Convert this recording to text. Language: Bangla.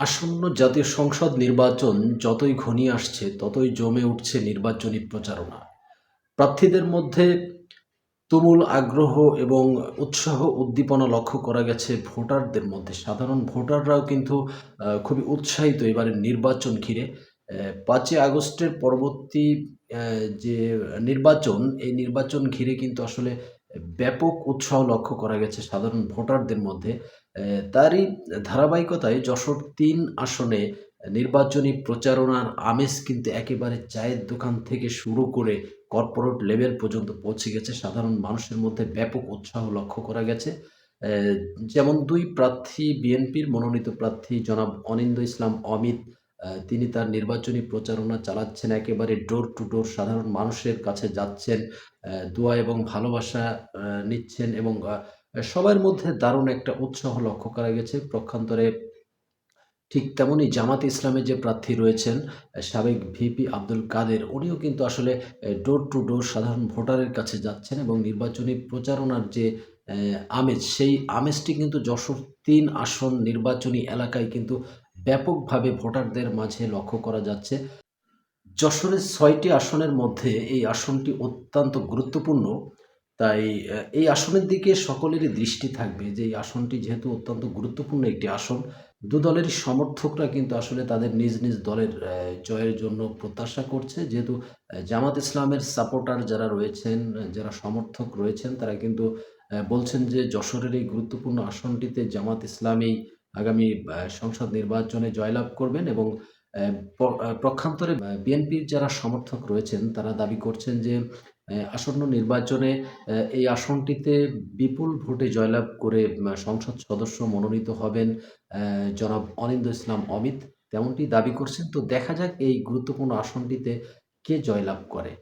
আসন্ন জাতীয় সংসদ নির্বাচন যতই ঘনিয়ে আসছে, ততই জমে উঠছে নির্বাচনী প্রচারণা। প্রার্থীদের মধ্যে তুমুল আগ্রহ এবং উৎসাহ উদ্দীপনা লক্ষ্য করা গেছে ভোটারদের মধ্যে। সাধারণ ভোটাররাও কিন্তু খুবই উৎসাহিত এবারের নির্বাচন ঘিরে। পাঁচই আগস্টের পরবর্তী যে নির্বাচন, এই নির্বাচন ঘিরে কিন্তু আসলে ব্যাপক উৎসাহ লক্ষ্য করা গেছে সাধারণ ভোটারদের মধ্যে। তারই ধারাবাহিকতায় যশোর তিন আসনে নির্বাচনী প্রচারণার আমেজ কিন্তু একেবারে চায়ের দোকান থেকে শুরু করে কর্পোরেট লেভেল পর্যন্ত পৌঁছে গেছে। সাধারণ মানুষের মধ্যে ব্যাপক উৎসাহ লক্ষ্য করা গেছে। যেমন দুই প্রার্থী বিএনপির মনোনীত প্রার্থী জনাব অনিন্দ ইসলাম অমিত তিনি তার নির্বাচনী প্রচারণা চালাচ্ছেন, একেবারে ডোর টু ডোর সাধারণ মানুষের কাছে যাচ্ছেন দোয়া এবং ভালোবাসা নিচ্ছেন এবং সবার মধ্যে দারুণ একটা উৎসাহ লক্ষ্য করা গেছে। প্রক্ষান্তরে ঠিক তেমনই জামাত ইসলামের যে প্রার্থী রয়েছেন সাবেক ভিপি আব্দুল কাদের, উনিও কিন্তু আসলে ডোর টু ডোর সাধারণ ভোটারের কাছে যাচ্ছেন এবং নির্বাচনী প্রচারণার যে আমেজ, সেই আমেজটি কিন্তু যশোর তিন আসন নির্বাচনী এলাকায় কিন্তু ব্যাপকভাবে ভোটারদের মাঝে লক্ষ্য করা যাচ্ছে। যশোরের ছয়টি আসনের মধ্যে এই আসনটি অত্যন্ত গুরুত্বপূর্ণ। তাই এই আসনের দিকে সকলেরই দৃষ্টি থাকবে যে এই আসনটি যেহেতু অত্যন্ত গুরুত্বপূর্ণ একটি আসন, দু দলেরই সমর্থকরা কিন্তু আসলে তাদের নিজ নিজ দলের জয়ের জন্য প্রত্যাশা করছে। যেহেতু জামাত ইসলামের সাপোর্টার যারা রয়েছেন, যারা সমর্থক রয়েছেন, তারা কিন্তু বলছেন যে যশোরের এই গুরুত্বপূর্ণ আসনটিতে জামাত ইসলামী আগামী সংসদ নির্বাচনে জয়লাভ করবেন এবং আহ, প- আহ, পক্ষান্তরে বিএনপির যারা সমর্থক রয়েছেন তারা দাবি করছেন যে আসন্ন নির্বাচনে এই আসনটিতে বিপুল ভোটে জয়লাভ করে সংসদ সদস্য মনোনীত হবেন জনাব অনিন্দ ইসলাম অমিত। তেমনটি দাবি করছেন। তো দেখা যাক এই গুরুত্বপূর্ণ আসনটিতে কে জয়লাভ করে।